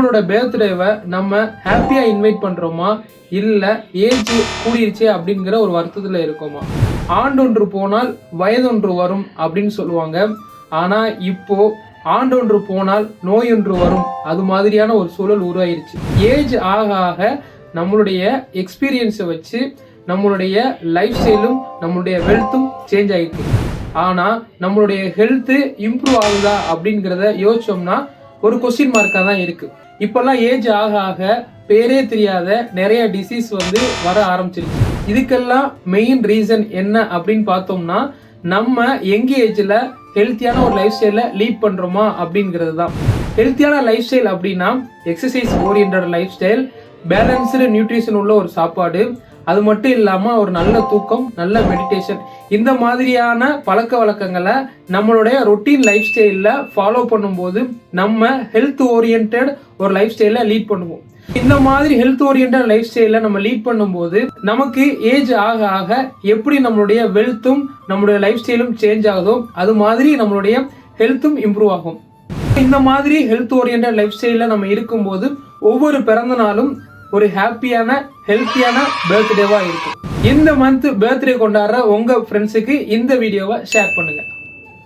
நம்மளோட பர்த்டேவை நம்ம ஹாப்பியாக இன்வைட் பண்ணுறோமா இல்லை ஏஜ் கூடிருச்சு அப்படிங்கிற ஒரு வருத்தத்தில் இருக்கோமா? ஆண்டொன்று போனால் வயதொன்று வரும் அப்படின்னு சொல்லுவாங்க. ஆனால் இப்போது ஆண்டு ஆண்டொன்று போனால் நோயொன்று வரும். அது மாதிரியான ஒரு சூழல் உருவாயிருச்சு. ஏஜ் ஆக ஆக நம்மளுடைய எக்ஸ்பீரியன்ஸை வச்சு நம்மளுடைய லைஃப் ஸ்டைலும் நம்மளுடைய வெல்த்தும் சேஞ்ச் ஆகிருக்கு ஆனால் நம்மளுடைய ஹெல்த்து இம்ப்ரூவ் ஆகுதா அப்படிங்கிறத யோசிச்சோம்னா ஒரு கொஸ்டின் மார்க்காக தான் இருக்குது இப்போல்லாம் ஏஜ் ஆக ஆக பேரே தெரியாத நிறைய டிசீஸ் வந்து வர ஆரம்பிச்சிருச்சு இதுக்கெல்லாம் மெயின் ரீசன் என்ன அப்படின்னு பார்த்தோம்னா நம்ம எங்க ஏஜில் ஹெல்த்தியான ஒரு லைஃப் ஸ்டைலை லீட் பண்ணுறோமா அப்படிங்கிறது தான். ஹெல்த்தியான லைஃப் ஸ்டைல் அப்படின்னா exercise orient lifestyle balanced nutrition உள்ள ஒரு சாப்பாடு அது மட்டும் இல்லாமல் ஒரு நல்ல தூக்கம் நல்ல மெடிடேஷன் இந்த மாதிரியான பழக்க வழக்கங்களை நம்மளுடைய ரொட்டீன் லைஃப் ஸ்டைலில் ஃபாலோ பண்ணும்போது நம்ம ஹெல்த் ஓரியன்ட் ஒரு லைஃப் ஸ்டைலில் லீட் பண்ணுவோம். இந்த மாதிரி ஹெல்த் ஓரியன்ட் லைஃப் ஸ்டைலில் நம்ம லீட் பண்ணும்போது நமக்கு ஏஜ் ஆக ஆக எப்படி நம்மளுடைய வெல்த்தும் நம்மளுடைய லைஃப் ஸ்டைலும் சேஞ்ச் ஆகுதோ அது மாதிரி நம்மளுடைய ஹெல்த்தும் இம்ப்ரூவ் ஆகும். இந்த மாதிரி ஹெல்த் ஓரியன்ட் லைஃப் ஸ்டைலில் நம்ம இருக்கும்போது ஒவ்வொரு பிறந்த நாளும் ஒரு ஹாப்பியான ஹெல்த்தியான பர்த்டேவாக இருக்கும். இந்த மந்த் பர்த்டே கொண்டாடுற உங்கள் ஃப்ரெண்ட்ஸுக்கு இந்த வீடியோவை ஷேர் பண்ணுங்கள்